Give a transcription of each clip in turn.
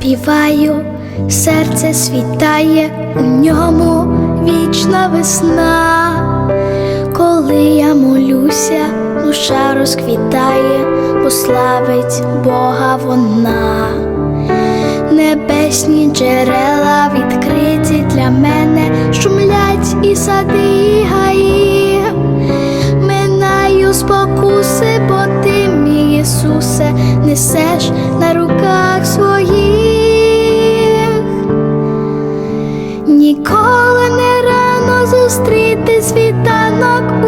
співаю, серце світає, у ньому вічна весна. Коли я молюся, душа розквітає, бо славить Бога вона. Небесні джерела відкриті для мене, шумлять і сади, і гаї. Минаю спокуси, бо ти, мій Ісусе, несеш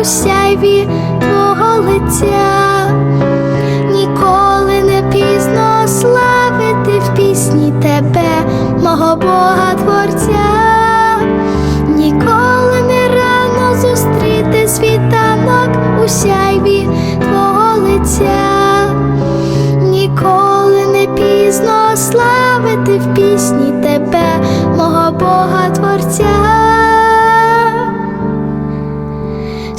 у сяйві твого лиця, ніколи не пізно славити в пісні тебе, мого Бога Творця, ніколи не рано зустріти світанок у сяйві твого лиця, ніколи не пізно славити в пісні тебе,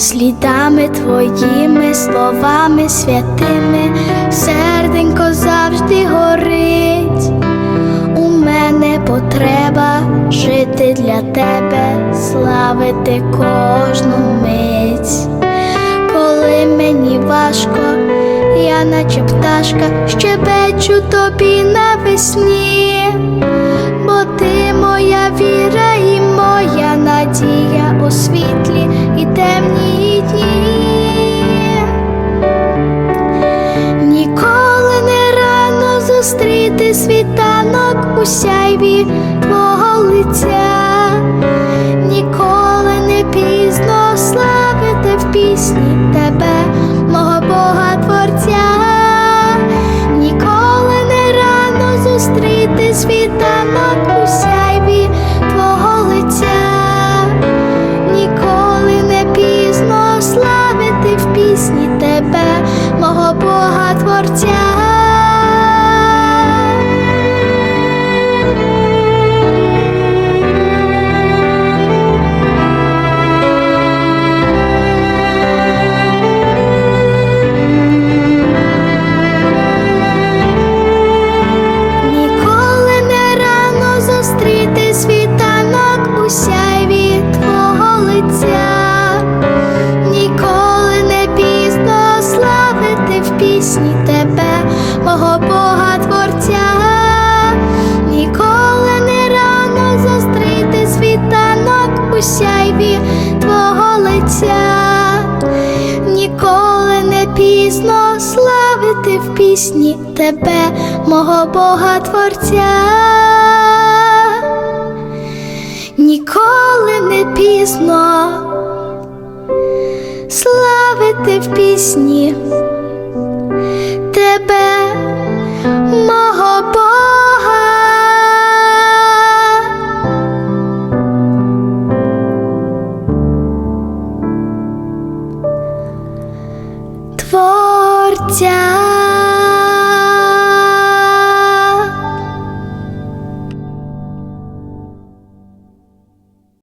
Слідами твоїми словами святими, серденько завжди горить. У мене потреба жити для тебе, славити кожну мить. Коли мені важко, я наче пташка, щебечу тобі навесні, зустріти світанок у сяйві твого лиця, ніколи не пізно славити в пісні тебе, мого Бога Творця, ніколи не рано зустріти світанок у сяйві твого лиця, ніколи не пізно славити в пісні тебе, мого Бога Творця. Славити в пісні тебе, мого Бога Творця. Ніколи не пізно славити в пісні тебе, мого Бога. Творця.